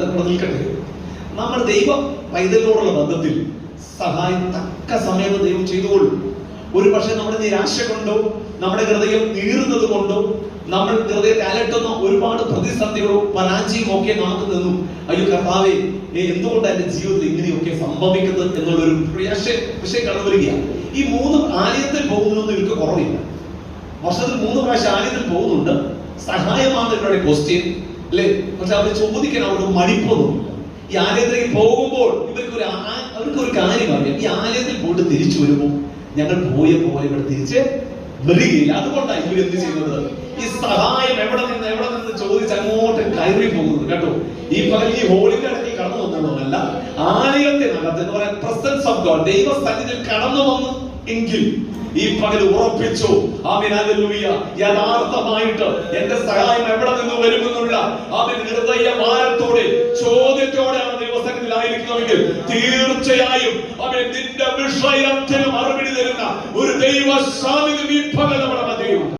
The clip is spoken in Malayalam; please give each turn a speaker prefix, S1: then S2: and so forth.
S1: അത് നിൽക്കട്ടെ നമ്മൾ ദൈവ പൈതലിനോടുള്ള ബന്ധത്തിൽ സഹായം തക്ക സമയത്ത് ദൈവം ചെയ്തുകൊള്ളും. ഒരു പക്ഷെ നമ്മുടെ നിരാശ കൊണ്ടോ നമ്മുടെ ഹൃദയം നീറുന്നത് കൊണ്ടോ നമ്മൾ ഹൃദയത്തെ അലട്ടുന്ന ഒരുപാട് പ്രതിസന്ധികളോ പരാജയമോ ഒക്കെ നമുക്ക് നിന്നു അയ്യോ കർത്താവേ ഏ, എന്തുകൊണ്ടാണ് എന്റെ ജീവിതത്തിൽ ഇങ്ങനെയൊക്കെ സംഭവിക്കുന്നത് എന്നുള്ളൊരു വിഷയം വിഷയം കടന്നു വരികയാണ് ഈ മൂന്ന് ആലയത്തിൽ പോകുന്നൊന്നും എനിക്ക് കുറവില്ല. വർഷത്തിൽ മൂന്ന് പ്രാവശ്യം ആലയത്തിൽ പോകുന്നുണ്ട്. സഹായമാണ് ഇവരുടെ ക്വസ്റ്റ്യൻ അല്ലേ? പക്ഷെ അവർ ചോദിക്കാൻ അവർക്ക് മടിപ്പൊന്നുമില്ല. ഈ ആലയത്തിലേക്ക് പോകുമ്പോൾ ഇവർക്ക് ഒരു അവർക്ക് ഒരു കാര്യം അറിയാം. ഈ ആലയത്തിൽ പോയിട്ട് തിരിച്ചു വരുമ്പോൾ ഞങ്ങൾ പോയ പോലെ ഇവിടെ തിരിച്ച് വരികയില്ല. അതുകൊണ്ടാണ് ഇവർ എന്ത് ചെയ്യുന്നത്? ഈ സഹായം എവിടെ നിന്ന് എവിടെ നിന്ന് ചോദിച്ച് അങ്ങോട്ട് കയറി പോകുന്നത്? കേട്ടോ? ഈ പകൽ ഈ ഹോളിന്റെ അടുത്ത് കടന്നു വന്നതല്ല ആലയത്തിനകത്ത് എന്ന് പറയാൻ പ്രസൻസ് ഓഫ് ഗോഡ് ദൈവസ്ഥാനത്തിൽ കടന്നു വന്നു. എങ്കിൽ ഈ പകൽ ഉറപ്പിച്ചു. യഥാർത്ഥമായിട്ട് എന്റെ സഹായം എവിടെ നിന്ന് വരുമെന്നുള്ള ആമേൻ ഹൃദയ ഭാരത്തോടെ ചോദ്യത്തോടെയാണ് ദൈവസന്നിധിയിലായിരിക്കുന്നതെങ്കിൽ തീർച്ചയായും അവൻ നിന്റെ വിഷയത്തിന് മറുപടി തരുന്ന ഒരു ദൈവ സാന്നിധ്യം ഈ നമ്മുടെ മധ്യയുണ്ട്